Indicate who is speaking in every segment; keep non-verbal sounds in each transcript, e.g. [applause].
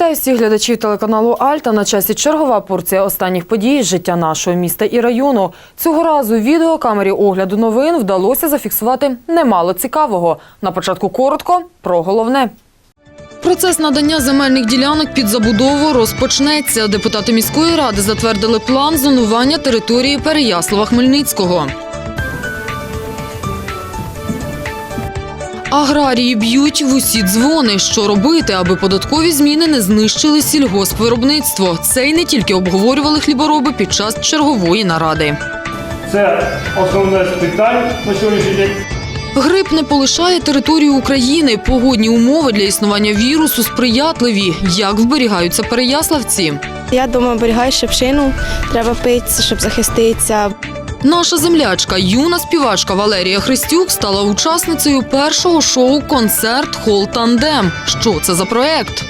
Speaker 1: Вітаю всіх глядачів телеканалу Альта. На часі чергова порція останніх подій життя нашого міста і району. Цього разу відеокамері огляду новин вдалося зафіксувати немало цікавого. На початку коротко про головне. Процес надання земельних ділянок під забудову розпочнеться. Депутати міської ради затвердили план зонування території Переяслава-Хмельницького. Аграрії б'ють в усі дзвони. Що робити, аби податкові зміни не знищили сільгоспвиробництво? Це й не тільки обговорювали хлібороби під час чергової наради.
Speaker 2: Це основне з питань на сьогоднішній день.
Speaker 1: Грип не полишає територію України. Погодні умови для існування вірусу сприятливі. Як вберігаються переяславці?
Speaker 3: Я дома оберігаю шипшину, треба пити, щоб захиститися.
Speaker 1: Наша землячка, юна співачка Валерія Христюк стала учасницею першого шоу Концерт Хол Тандем. Що це за проект?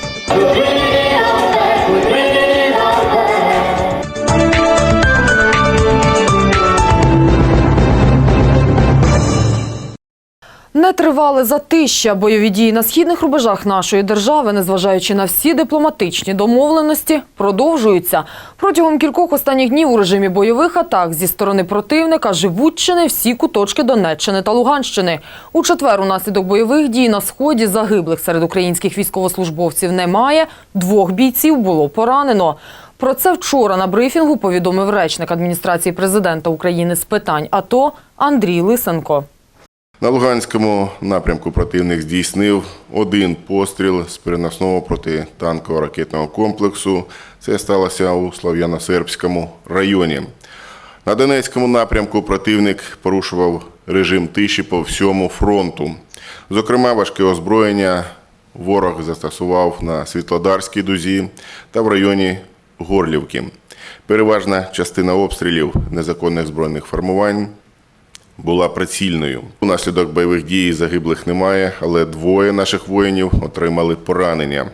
Speaker 1: Не тривали затища. Бойові дії на східних рубежах нашої держави, незважаючи на всі дипломатичні домовленості, продовжуються. Протягом кількох останніх днів у режимі бойових атак зі сторони противника живуть чи не всі куточки Донеччини та Луганщини. У четвер унаслідок бойових дій на сході загиблих серед українських військовослужбовців немає. Двох бійців було поранено. Про це вчора на брифінгу повідомив речник адміністрації президента України з питань АТО Андрій Лисенко.
Speaker 4: На Луганському напрямку противник здійснив один постріл з переносного протитанкового ракетного комплексу. Це сталося у Слов'яно-Сербському районі. На Донецькому напрямку противник порушував режим тиші по всьому фронту. Зокрема, важке озброєння ворог застосував на Світлодарській дузі та в районі Горлівки. Переважна частина обстрілів незаконних збройних формувань була прицільною. Унаслідок бойових дій загиблих немає, але двоє наших воїнів отримали поранення.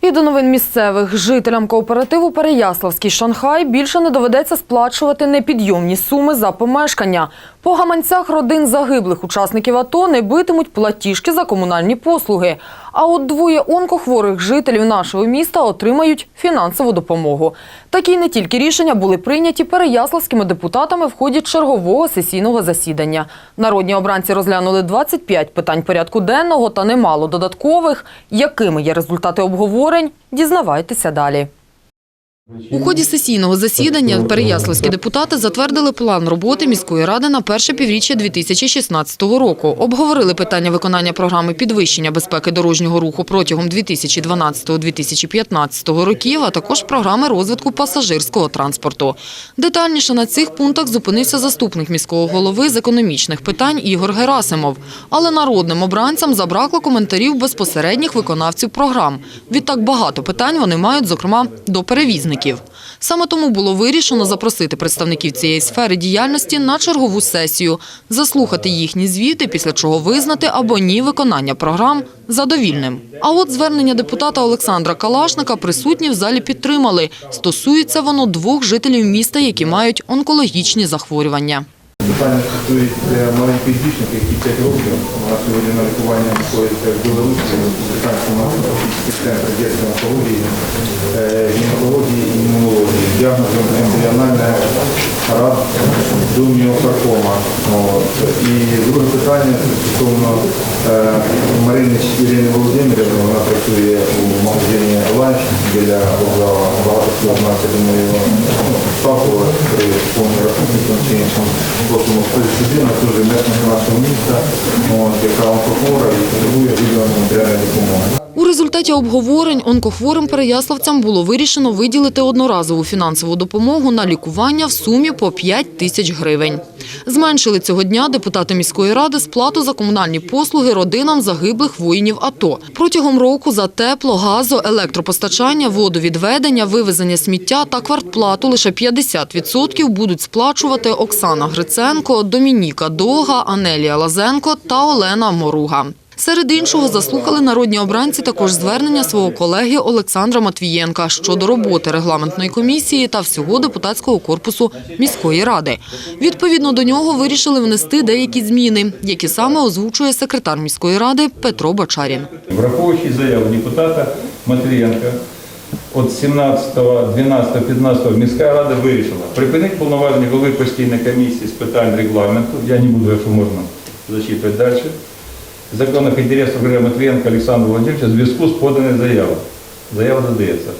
Speaker 1: І до новин місцевих жителям кооперативу Переяславський Шанхай більше не доведеться сплачувати непідйомні суми за помешкання. По гаманцях родин загиблих учасників АТО не битимуть платіжки за комунальні послуги. А от двоє онкохворих жителів нашого міста отримають фінансову допомогу. Такі не тільки рішення були прийняті переяславськими депутатами в ході чергового сесійного засідання. Народні обранці розглянули 25 питань порядку денного та немало додаткових. Якими є результати обговорень? Дізнавайтеся далі. У ході сесійного засідання переяславські депутати затвердили план роботи міської ради на перше півріччя 2016 року. Обговорили питання виконання програми підвищення безпеки дорожнього руху протягом 2012-2015 років, а також програми розвитку пасажирського транспорту. Детальніше на цих пунктах зупинився заступник міського голови з економічних питань Ігор Герасимов. Але народним обранцям забракло коментарів безпосередніх виконавців програм. Відтак багато питань вони мають, зокрема, до перевізників. Саме тому було вирішено запросити представників цієї сфери діяльності на чергову сесію, заслухати їхні звіти, після чого визнати або ні виконання програм задовільним. А от звернення депутата Олександра Калашника присутні в залі підтримали. Стосується воно двох жителів міста, які мають онкологічні захворювання.
Speaker 5: Питання стосується маленької дівчинки, які 5 років. Вона сьогодні на лікуванні знаходиться в Білорусі, в британському центрі дітської онкології, е, гінекології і імунології. Діагнозом ембріональна рак. От. І друге питання стосовно е, Маринич Ірини Володимирівни. Вона працює у магазині «Ланч» біля вокзалу. Багато знає, я думаю, сталкувалися при повній рахунку іншому способом людина, дуже мешканка нашого міста, яка онкохвора і потребує відданої матеріальної допомоги.
Speaker 1: У результаті обговорень онкохворим переяславцям було вирішено виділити одноразову фінансову допомогу на лікування в сумі по 5 тисяч гривень. Зменшили цього дня депутати міської ради сплату за комунальні послуги родинам загиблих воїнів АТО. Протягом року за тепло, газо, електропостачання, водовідведення, вивезення сміття та квартплату лише 50% будуть сплачувати Оксана Гриценко, Домініка Дога, Анелія Лазенко та Олена Моруга. Серед іншого заслухали народні обранці також звернення свого колеги Олександра Матвієнка щодо роботи регламентної комісії та всього депутатського корпусу міської ради. Відповідно до нього вирішили внести деякі зміни, які саме озвучує секретар міської ради Петро Бочарін.
Speaker 6: Враховуючи заяву депутата Матвієнка, от 17, 12, 15 міська рада вирішила припинити повноваження голови постійної комісії з питань регламенту, я не буду, якщо можна, зачитувати далі, законних інтересів Григорія Матвієнка Олександра Володимировича в зв'язку з поданою заявою. Заява додається.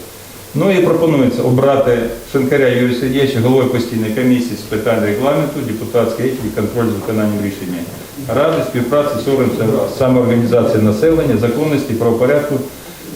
Speaker 6: Ну і пропонується обрати Шинкаря Юрія Сергійовича головою постійної комісії з питань регламенту, депутатської етики контроль з виконанням рішення. Ради співпраці з органами самоорганізації населення, законності, правопорядку,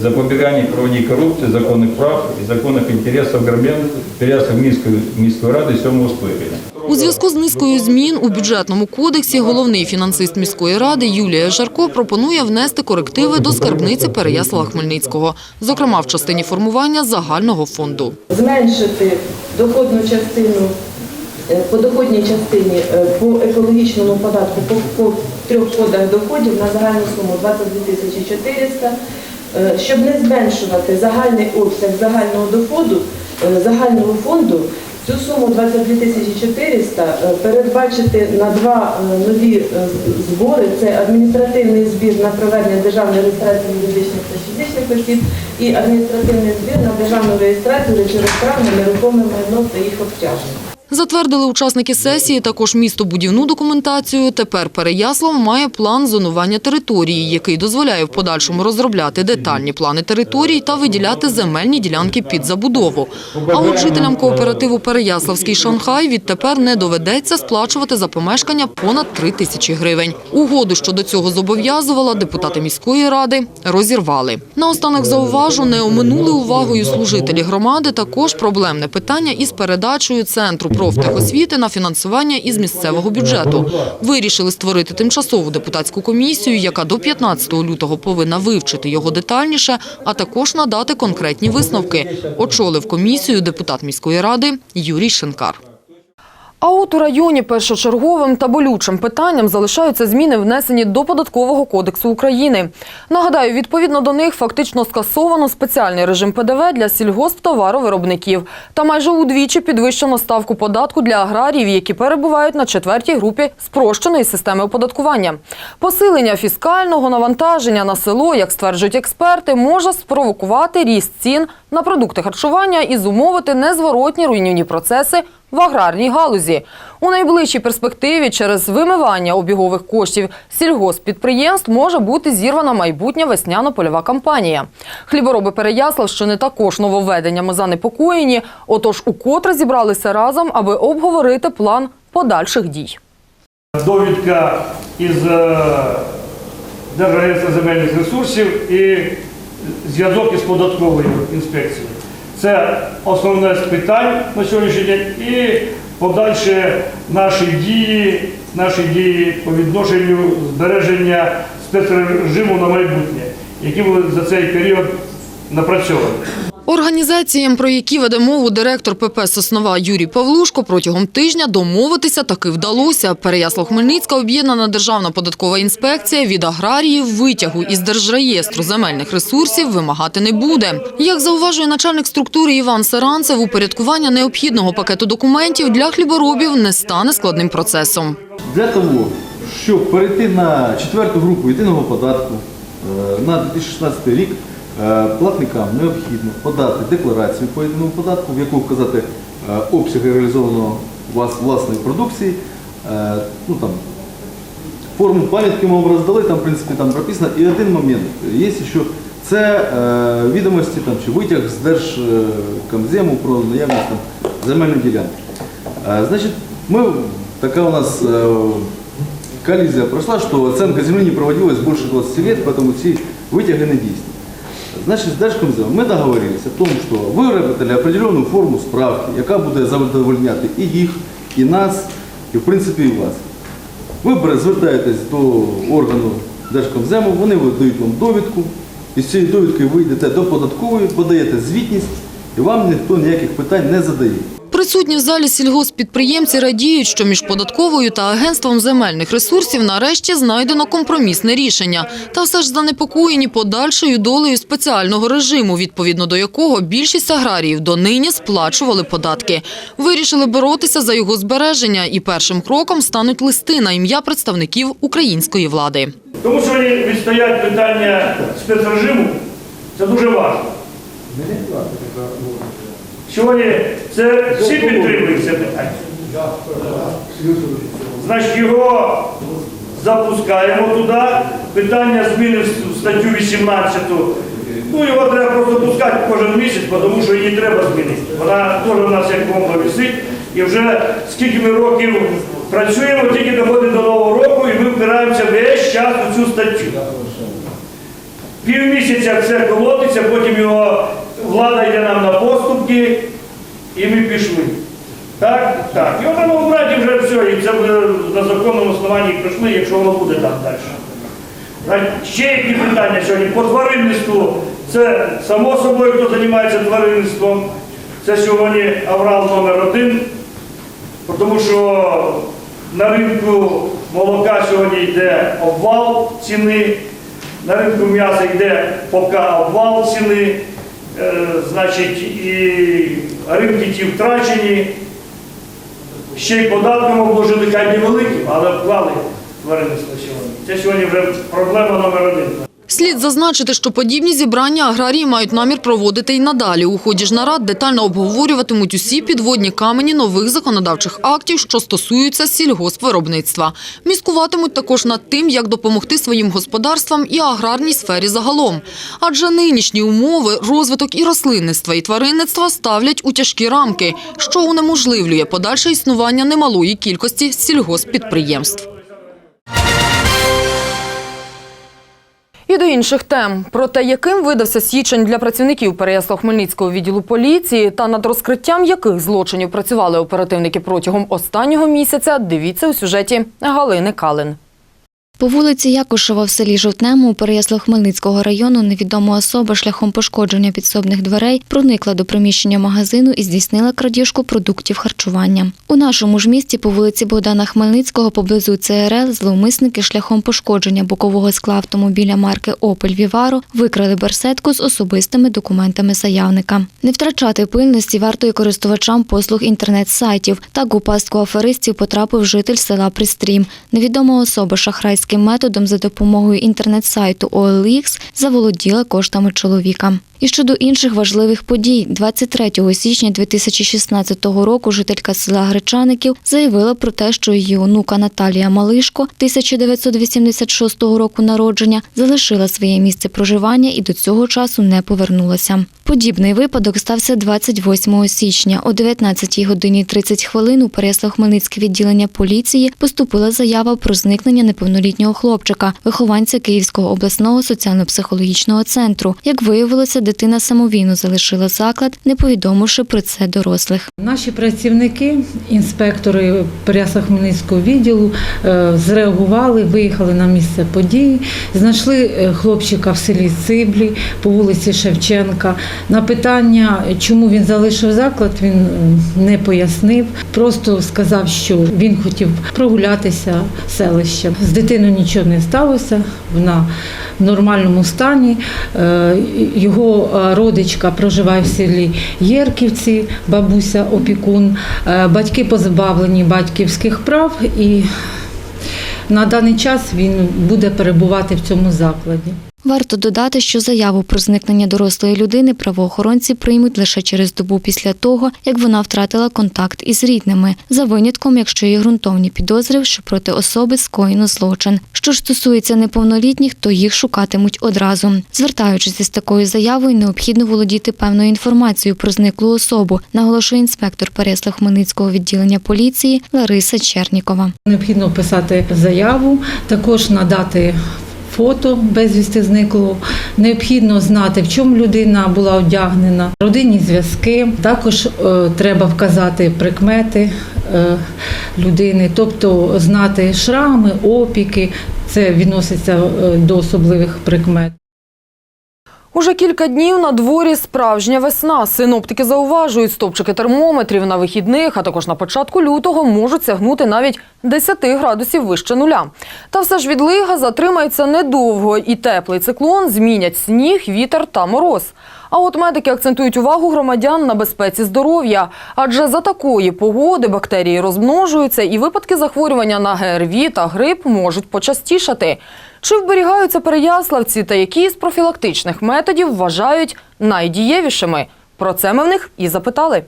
Speaker 6: запобігання і проведення корупції, законних прав і законних інтересів громадян, інтересів міської, міської ради сьомого скликання.
Speaker 1: У зв'язку з низкою змін у бюджетному кодексі головний фінансист міської ради Юлія Жарко пропонує внести корективи до скарбниці Переяслава Хмельницького, зокрема в частині формування загального фонду.
Speaker 7: зменшити доходну частину е, по доходній частині е, по екологічному податку по, по трьох кодах доходів на загальну суму 22 тисячі 400, е, щоб не зменшувати загальний обсяг загального доходу, е, загального фонду, цю суму 22 тисячі 400 е, передбачити на два е, нові е, збори. Це адміністративний збір на проведення державної реєстрації юридичних та фізичних осіб і адміністративний збір на державну реєстрацію речових прав на нерухоме майно та їх обтяжень.
Speaker 1: Затвердили учасники сесії також містобудівну документацію. Тепер Переяслав має план зонування території, який дозволяє в подальшому розробляти детальні плани територій та виділяти земельні ділянки під забудову. А от жителям кооперативу Переяславський Шанхай відтепер не доведеться сплачувати за помешкання понад 3 тисячі гривень. Угоду щодо цього зобов'язувала депутати міської ради розірвали. Наостанок зауважу, не оминули увагою служителі громади також проблемне питання із передачею центру профтехосвіти на фінансування із місцевого бюджету. Вирішили створити тимчасову депутатську комісію, яка до 15 лютого повинна вивчити його детальніше, а також надати конкретні висновки. Очолив комісію депутат міської ради Юрій Шинкар. А от у районі першочерговим та болючим питанням залишаються зміни, внесені до Податкового кодексу України. Нагадаю, відповідно до них фактично скасовано спеціальний режим ПДВ для сільгосптоваровиробників та майже удвічі підвищено ставку податку для аграріїв, які перебувають на четвертій групі спрощеної системи оподаткування. Посилення фіскального навантаження на село, як стверджують експерти, може спровокувати ріст цін на продукти харчування і зумовити незворотні руйнівні процеси в аграрній галузі. У найближчій перспективі через вимивання обігових коштів сільгосппідприємств може бути зірвана майбутня весняно-польова кампанія. Хлібороби Переяславщини також нововведеннями занепокоєні, отож укотре зібралися разом, аби обговорити план подальших дій.
Speaker 2: Довідка із е, Держагентства земельних ресурсів і зв'язок із податковою інспекцією. Це основне з питань на сьогоднішній день і подальше наші дії, наші дії по відношенню збереження спецрежиму на майбутнє, які були за цей період напрацьовані.
Speaker 1: Організаціям, про які веде мову директор ПП «Соснова» Юрій Павлушко, протягом тижня домовитися таки вдалося. Переяслав-Хмельницька об'єднана Державна податкова інспекція від аграріїв витягу із Держреєстру земельних ресурсів вимагати не буде. Як зауважує начальник структури Іван Саранцев, упорядкування необхідного пакету документів для хліборобів не стане складним процесом.
Speaker 8: Для того, щоб перейти на четверту групу єдиного податку е, на 2016 рік, платникам необхідно подати декларацію по єдиному податку, в яку вказати е, обсяги реалізованого вас- власної продукції, е, ну там форму пам'ятки ми вам роздали, там в принципі там прописано. І один момент є, що це е, відомості там, чи витяг з Держкомзему про наявність там, земельної ділянки. Е, значить, ми, така у нас е, коллизия прошла, что оценка земли не проводилась больше 20 лет, поэтому ці витяги не дійсні. Значить, з Держкомземом ми договорилися о том, що виробили определенну форму справки, яка буде задовольняти і їх, і нас, і в принципі і вас. Ви звертаєтесь до органу Держкомзему, вони видають вам довідку, і з цією довідкою ви йдете до податкової, подаєте звітність, І вам ніхто ніяких питань не задає.
Speaker 1: Присутні в залі сільгосппідприємці радіють, що між податковою та агентством земельних ресурсів нарешті знайдено компромісне рішення. Та все ж занепокоєні подальшою долею спеціального режиму, відповідно до якого більшість аграріїв донині сплачували податки. Вирішили боротися за його збереження і першим кроком стануть листи на ім'я представників української влади.
Speaker 2: Тому що вони відстоять питання спецрежиму, це дуже важливо. Сьогодні це всі підтримують це питання. Значить, його запускаємо туди. Питання зміни в статтю 18. Ну, його треба просто пускати кожен місяць, тому що її треба змінити. Вона теж у нас як бомба висить. І вже скільки ми років працюємо, тільки доходить до нового року, і ми впираємося весь час у цю статтю. Півмісяця все колотиться, потім його влада йде нам на поступки, і ми пішли. Так, так. І воно обраті вже все, і це буде на законному основанні прийшли, якщо воно буде так далі. Ще які питання сьогодні по тваринництву. Це само собою, хто займається тваринництвом. Це сьогодні аврал номер один, тому що на ринку молока сьогодні йде обвал ціни, на ринку м'яса йде поки обвал ціни, значить, і ринки ті втрачені. Ще й податком обложили, хай невеликим, але вклали тваринництво сьогодні. Це сьогодні вже проблема номер один.
Speaker 1: Слід зазначити, що подібні зібрання аграрії мають намір проводити й надалі. У ході ж нарад детально обговорюватимуть усі підводні камені нових законодавчих актів, що стосуються сільгоспвиробництва. Міскуватимуть також над тим, як допомогти своїм господарствам і аграрній сфері загалом. Адже нинішні умови, розвиток і рослинництва, і тваринництва ставлять у тяжкі рамки, що унеможливлює подальше існування немалої кількості сільгосппідприємств. І до інших тем про те, яким видався січень для працівників Переяслав-Хмельницького відділу поліції та над розкриттям яких злочинів працювали оперативники протягом останнього місяця, дивіться у сюжеті Галини Калин.
Speaker 9: По вулиці Якушева в селі Жовтнему у Переяслав-Хмельницького району невідома особа шляхом пошкодження підсобних дверей проникла до приміщення магазину і здійснила крадіжку продуктів харчування. У нашому ж місті по вулиці Богдана Хмельницького поблизу ЦРЛ зловмисники шляхом пошкодження бокового скла автомобіля марки Опель Віваро викрали барсетку з особистими документами заявника. Не втрачати пильності варто користувачам послуг інтернет-сайтів. Так у пастку аферистів потрапив житель села Пристрім. Невідома особа шахрайським методом за допомогою інтернет-сайту OLX заволоділа коштами чоловіка. І щодо інших важливих подій, 23 січня 2016 року жителька села Гречаників заявила про те, що її онука Наталія Малишко 1986 року народження залишила своє місце проживання і до цього часу не повернулася. Подібний випадок стався 28 січня. О 19 годині 30 хвилин у Переяслав-Хмельницьке відділення поліції поступила заява про зникнення неповнолітнього хлопчика, вихованця Київського обласного соціально-психологічного центру. Як виявилося, дитина самовільно залишила заклад, не повідомивши про це дорослих.
Speaker 10: Наші працівники, інспектори Переяслав-Хмельницького відділу, е, зреагували, виїхали на місце події, знайшли е, хлопчика в селі Циблі по вулиці Шевченка. На питання, чому він залишив заклад, він е, не пояснив. Просто сказав, що він хотів прогулятися селищем. З дитиною нічого не сталося, вона в нормальному стані. Е, Е, родичка проживає в селі Єрківці, бабуся опікун. Е, Батьки позбавлені батьківських прав і на даний час він буде перебувати в цьому закладі.
Speaker 9: Варто додати, що заяву про зникнення дорослої людини правоохоронці приймуть лише через добу після того, як вона втратила контакт із рідними, за винятком, якщо є ґрунтовні підозри, що проти особи скоєно злочин. Що ж стосується неповнолітніх, то їх шукатимуть одразу. Звертаючись із такою заявою, необхідно володіти певною інформацією про зниклу особу, наголошує інспектор Переяслав-Хмельницького відділення поліції Лариса Чернікова.
Speaker 10: Необхідно писати заяву, також надати фото безвісти зникло. Необхідно знати, в чому людина була одягнена, родинні зв'язки. Також е, треба вказати прикмети е, людини, тобто знати шрами, опіки. Це відноситься е, до особливих прикмет.
Speaker 11: Уже кілька днів на дворі справжня весна. Синоптики зауважують, стопчики термометрів на вихідних, а також на початку лютого можуть сягнути навіть 10 градусів вище нуля. Та все ж відлига затримається недовго, і теплий циклон змінять сніг, вітер та мороз. А от медики акцентують увагу громадян на безпеці здоров'я, адже за такої погоди бактерії розмножуються і випадки захворювання на ГРВІ та грип можуть почастішати. Чи вберігаються переяславці та які з профілактичних методів вважають найдієвішими? Про це ми в них і запитали.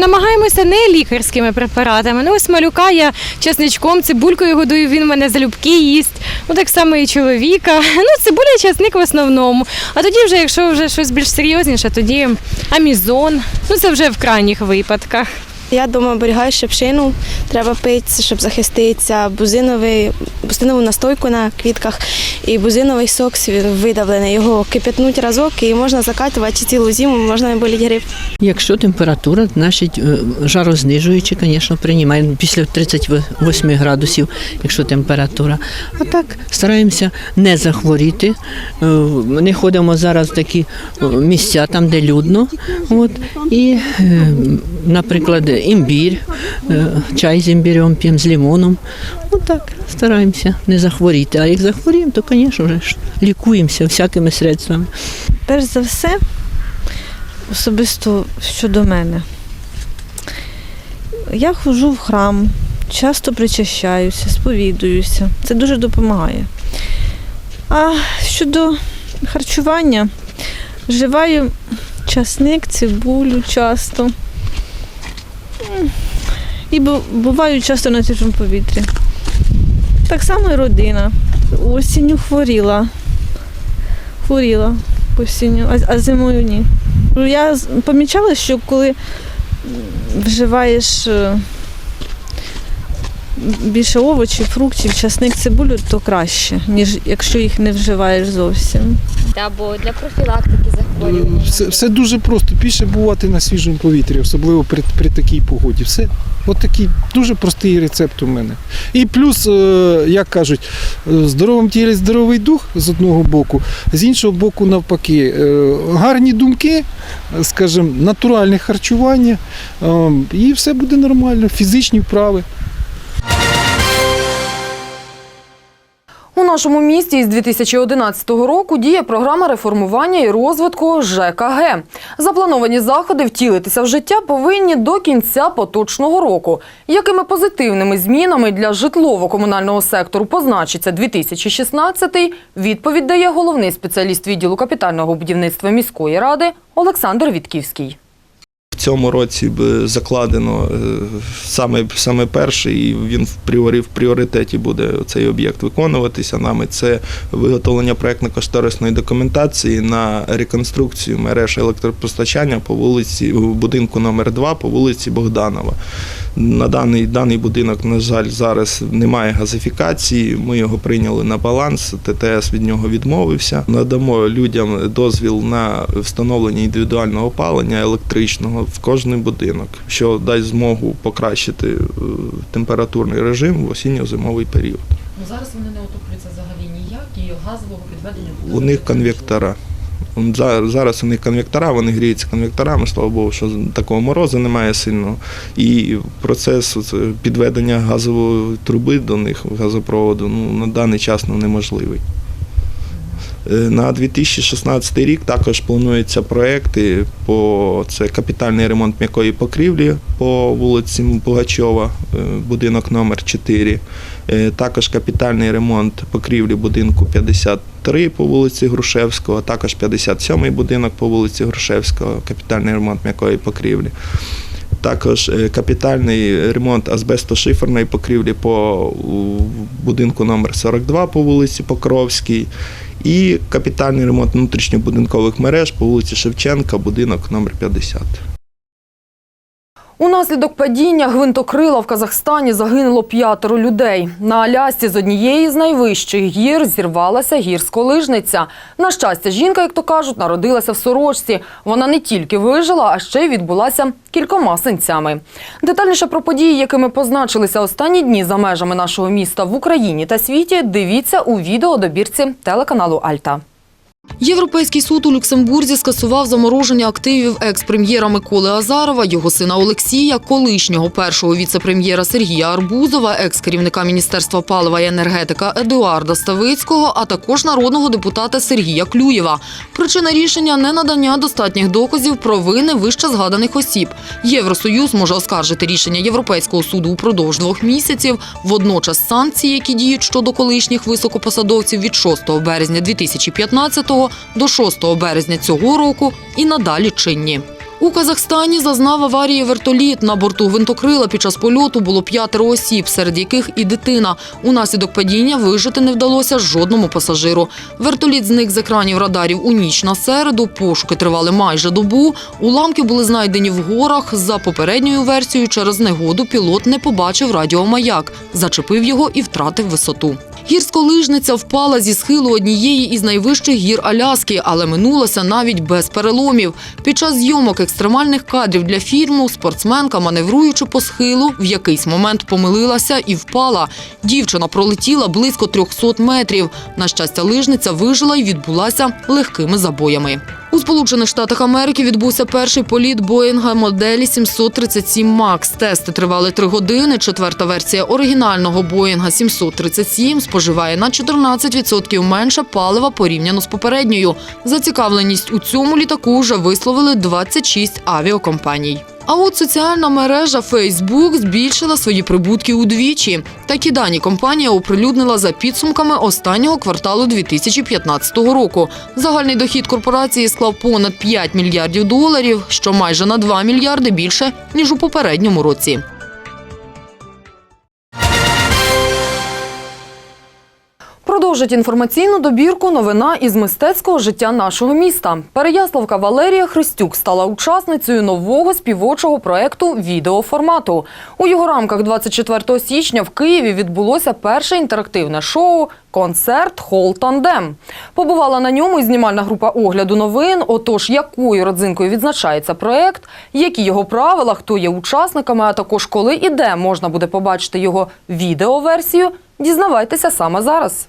Speaker 12: Намагаємося не лікарськими препаратами. Ну, ось малюка я чесничком, цибулькою годую, він мене залюбки їсть. Ну так само і чоловіка. [laughs] Ну, цибуля, чесник в основному. А тоді, вже, якщо вже щось більш серйозніше, тоді амізон. Ну це вже в крайніх випадках.
Speaker 3: Я вдома оберігаю шипшину, треба пити, щоб захиститися, бузиновий, бузинову настойку на квітках і бузиновий сок видавлений. Його кипятнуть разок і можна закатувати цілу зиму, можна не боліти грип.
Speaker 13: Якщо температура, значить е, жарознижуючи, звісно, приймаємо після 38 градусів, якщо температура. А так стараємося не захворіти. Е, Не ходимо зараз в такі е, місця, там, де людно. От. І, наприклад, імбір, е, чай з імбірем п'ємо з лимоном. Отак стараємося не захворіти. А як захворіємо, то, звісно, вже лікуємося всякими средствами.
Speaker 14: Перш за все, особисто щодо мене. Я ходжу в храм, часто причащаюся, сповідуюся. Це дуже допомагає. А щодо харчування, вживаю часник, цибулю часто. І бувають часто на свіжому повітрі. Так само і родина. Осінню хворіла. Хворіла осінню, а, зимою ні. Я помічала, що коли вживаєш е, більше овочів, фруктів, часник, цибулю, то краще, ніж якщо їх не вживаєш зовсім.
Speaker 12: Або для профілактики захворювання.
Speaker 15: Все, все дуже просто. Більше бувати на свіжому повітрі, особливо при, при такій погоді. Все. От такий дуже простий рецепт у мене. І плюс, е, як кажуть, е, в здоровому тілі здоровий дух з одного боку, з іншого боку, навпаки, е, гарні думки, е, скажімо, натуральне харчування, е, і все буде нормально, фізичні вправи.
Speaker 11: Нашому місті із 2011 року діє програма реформування і розвитку ЖКГ. Заплановані заходи втілитися в життя повинні до кінця поточного року. Якими позитивними змінами для житлово-комунального сектору позначиться 2016 відповідь дає головний спеціаліст відділу капітального будівництва міської ради Олександр Вітківський.
Speaker 16: Цьому році закладено е, саме, саме перший, і він в пріорі в пріоритеті буде цей об'єкт виконуватися нами. Це виготовлення проектно-кошторисної документації на реконструкцію мереж електропостачання по вулиці будинку номер 2 по вулиці Богданова. На даний, даний будинок, на жаль, зараз немає газифікації. Ми його прийняли на баланс. ТТС від нього відмовився. Надамо людям дозвіл на встановлення індивідуального опалення електричного в кожний будинок, що дасть змогу покращити е, температурний режим в осінньо-зимовий період.
Speaker 11: Ну, Зараз вони не отоплюються взагалі ніяк і газового підведення
Speaker 16: У них конвектора. Зараз у них конвектора, вони гріються конвекторами, слава Богу, що такого морозу немає сильного. І процес підведення газової труби до них, газопроводу, ну, на даний час ну, неможливий. Е, На 2016 рік також плануються проекти по це капітальний ремонт м'якої покрівлі по вулиці Пугачова, е, будинок номер 4. Е, Також капітальний ремонт покрівлі будинку 53 по вулиці Грушевського, також 57 будинок по вулиці Грушевського, капітальний ремонт м'якої покрівлі. Також капітальний ремонт азбестошиферної покрівлі по будинку номер 42 по вулиці Покровській. І капітальний ремонт внутрішньобудинкових мереж по вулиці Шевченка, будинок номер 50.
Speaker 11: Унаслідок падіння гвинтокрила в Казахстані загинуло п'ятеро людей. На Алясці з однієї з найвищих гір зірвалася гірськолижниця. На щастя, жінка, як то кажуть, народилася в сорочці. Вона не тільки вижила, а ще й відбулася кількома синцями. Детальніше про події, якими позначилися останні дні за межами нашого міста в Україні та світі, дивіться у відеодобірці телеканалу Альта.
Speaker 1: Європейський суд у Люксембурзі скасував замороження активів екс-прем'єра Миколи Азарова, його сина Олексія, колишнього першого віце-прем'єра Сергія Арбузова, екс-керівника Міністерства палива і енергетика Едуарда Ставицького, а також народного депутата Сергія Клюєва. Причина рішення ненадання достатніх доказів про вини вище згаданих осіб. Євросоюз може оскаржити рішення Європейського суду упродовж двох місяців. Водночас санкції, які діють щодо колишніх високопосадовців від 6 березня 2015 до 6 березня цього року і надалі чинні. У Казахстані зазнав аварії вертоліт. На борту гвинтокрила під час польоту було п'ятеро осіб, серед яких і дитина. Унаслідок падіння вижити не вдалося жодному пасажиру. Вертоліт зник з екранів радарів у ніч на середу. Пошуки тривали майже добу. Уламки були знайдені в горах. За попередньою версією, через негоду пілот не побачив радіомаяк, зачепив його і втратив висоту. Гірськолижниця впала зі схилу однієї із найвищих гір Аляски, але минулася навіть без переломів. Під час зйомок екстремальних кадрів для фільму спортсменка, маневруючи по схилу, в якийсь момент помилилася і впала. Дівчина пролетіла близько 300 метрів. На щастя, лижниця вижила і відбулася легкими забоями. У Сполучених Штатах Америки відбувся перший політ Боїнга моделі 737 МАКС. Тести тривали три години. Четверта версія оригінального Боїнга 737 споживає на 14% менше палива порівняно з попередньою. Зацікавленість у цьому літаку вже висловили 26 авіакомпаній. А от соціальна мережа Facebook збільшила свої прибутки удвічі. Такі дані компанія оприлюднила за підсумками останнього кварталу 2015 року. Загальний дохід корпорації склав понад 5 мільярдів доларів, що майже на 2 мільярди більше ніж у попередньому році. Продовжить інформаційну добірку новина із мистецького життя нашого міста. Переяславка Валерія Христюк стала учасницею нового співочого проекту відеоформату. У його рамках 24 січня в Києві відбулося перше інтерактивне шоу Концерт Хол Тандем. Побувала на ньому і знімальна група огляду новин. Отож, якою родзинкою відзначається проект, які його правила, хто є учасниками, а також коли і де можна буде побачити його відеоверсію. Дізнавайтеся саме зараз.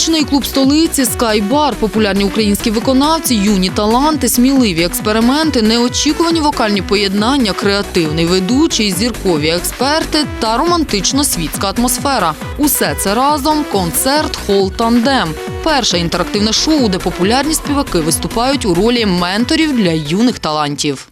Speaker 1: Нічний клуб столиці Скайбар, популярні українські виконавці, юні таланти, сміливі експерименти, неочікувані вокальні поєднання, креативний ведучий, зіркові експерти та романтично-світська атмосфера. Усе це разом концерт Хол Тандем. Перше інтерактивне шоу, де популярні співаки виступають у ролі менторів для юних талантів.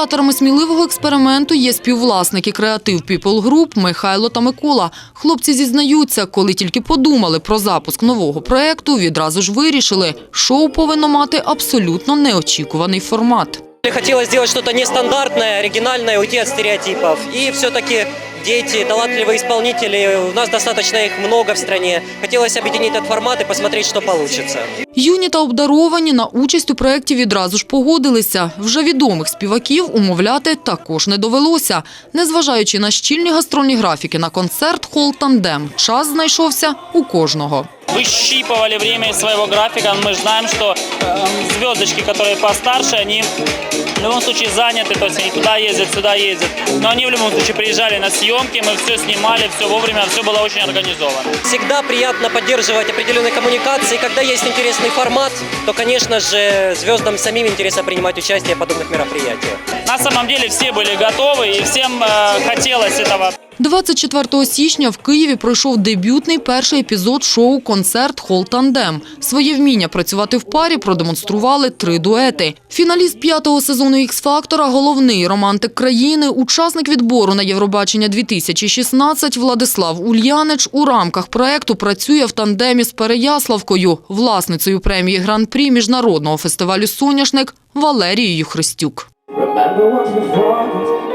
Speaker 1: Ініціаторами сміливого експерименту є співвласники креатив People Group Михайло та Микола. Хлопці зізнаються, коли тільки подумали про запуск нового проекту, відразу ж вирішили, шоу повинно мати абсолютно неочікуваний формат.
Speaker 17: Хотелось сделать что-то нестандартное, оригинальное, уйти от стереотипов. И все-таки дети, талантливые исполнители, у нас достаточно их много в стране. Хотелось объединить этот формат и посмотреть, что получится.
Speaker 1: Юні та обдаровані на участь у проєкті відразу ж погодилися. Вже відомих співаків умовляти також не довелося. Незважаючи на щільні гастрольні графіки на концерт «Хол Тандем», час знайшовся у кожного.
Speaker 18: Выщипывали время из своего графика. Мы же знаем, что э, звездочки, которые постарше, они в любом случае заняты, то есть они туда ездят, сюда ездят. Но они в любом случае приезжали на съемки, мы все снимали, все вовремя, все было очень организовано.
Speaker 17: Всегда приятно поддерживать определенные коммуникации. Когда есть интересный формат, то, конечно же, звездам самим интересно принимать участие в подобных мероприятиях.
Speaker 18: На самом деле все были готовы и всем э, хотелось этого.
Speaker 1: 24 січня в Києві пройшов дебютний перший епізод шоу «Концерт Хол Тандем». Своє вміння працювати в парі продемонстрували три дуети. Фіналіст п'ятого сезону «Ікс-фактора», головний романтик країни, учасник відбору на Євробачення 2016 Владислав Ульянич у рамках проекту працює в тандемі з Переяславкою, власницею премії Гран-прі міжнародного фестивалю «Соняшник» Валерією Христюк.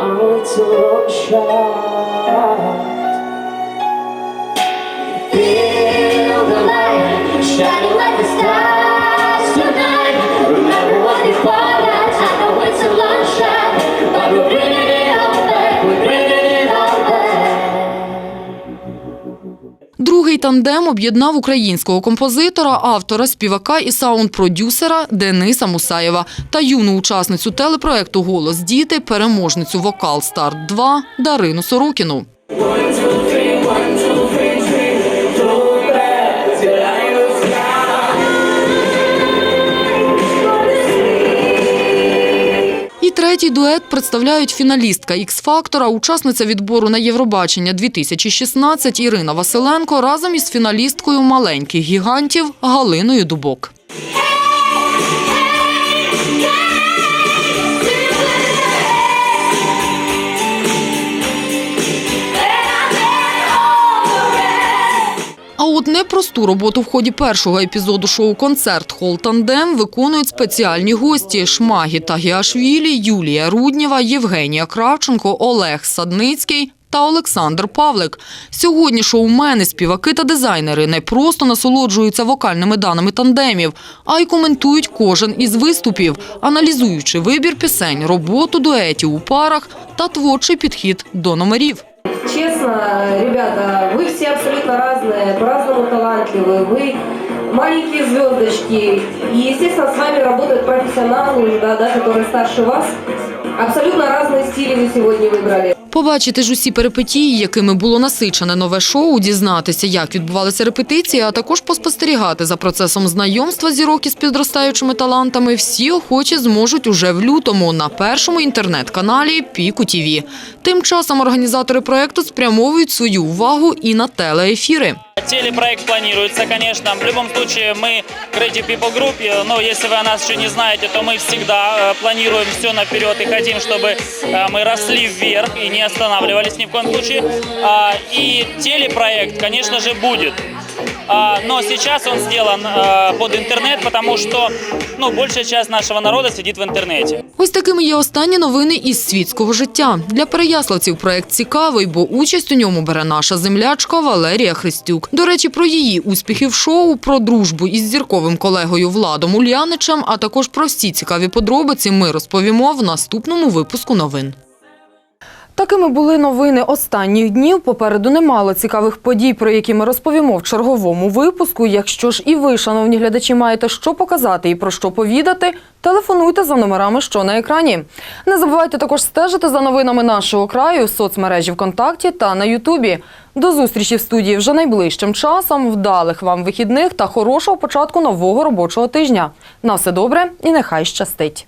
Speaker 19: arms unshot Feel the light shining like a star.
Speaker 1: Новий тандем об'єднав українського композитора, автора, співака і саунд-продюсера Дениса Мусаєва та юну учасницю телепроекту Голос діти, переможницю Вокал Старт 2 Дарину Сорокіну. Третій дует представляють фіналістка Ікс-фактора, учасниця відбору на Євробачення 2016 Ірина Василенко разом із фіналісткою маленьких гігантів Галиною Дубок. Непросту роботу в ході першого епізоду шоу «Концерт Хол Тандем» виконують спеціальні гості Шмагі Тагіашвілі, Юлія Руднєва, Євгенія Кравченко, Олег Садницький та Олександр Павлик. Сьогодні шоумени, співаки та дизайнери не просто насолоджуються вокальними даними тандемів, а й коментують кожен із виступів, аналізуючи вибір пісень, роботу дуетів у парах та творчий підхід до номерів
Speaker 19: Честно, ребята, вы все абсолютно разные, по-разному талантливы, вы маленькие звездочки. И, естественно, с вами работают профессионалы, да, да, которые старше вас. Абсолютно разные стили вы сегодня выбрали.
Speaker 1: Побачити ж усі перипетії, якими було насичене нове шоу, дізнатися, як відбувалися репетиції, а також поспостерігати за процесом знайомства зірок із підростаючими талантами, всі охочі зможуть уже в лютому на першому інтернет-каналі Піку ТІВІ. Тим часом організатори проекту спрямовують свою увагу і на телеефіри.
Speaker 18: Телепроект планируется, конечно. В любом случае, мы Creative People Group, но если вы о нас еще не знаете, то мы всегда э, планируем все наперед и хотим, чтобы э, мы росли вверх и не останавливались ни в коем случае. И телепроект, конечно же, будет. Но сейчас он сделан под интернет, потому что ну, большая часть нашего народа сидит в интернете.
Speaker 1: Ось такими є останні новини із світського життя. Для переяславців проект цікавий, бо участь у ньому бере наша землячка Валерія Христюк. До речі, про її успіхи в шоу, про дружбу із зірковим колегою Владом Ульяничем, а також про всі цікаві подробиці ми розповімо в наступному випуску новин. Такими були новини останніх днів. Попереду немало цікавих подій, про які ми розповімо в черговому випуску. Якщо ж і ви, шановні глядачі, маєте що показати і про що повідати, телефонуйте за номерами, що на екрані. Не забувайте також стежити за новинами нашого краю в соцмережі ВКонтакті та на Ютубі. До зустрічі в студії вже найближчим часом. Вдалих вам вихідних та хорошого початку нового робочого тижня. На все добре і нехай щастить.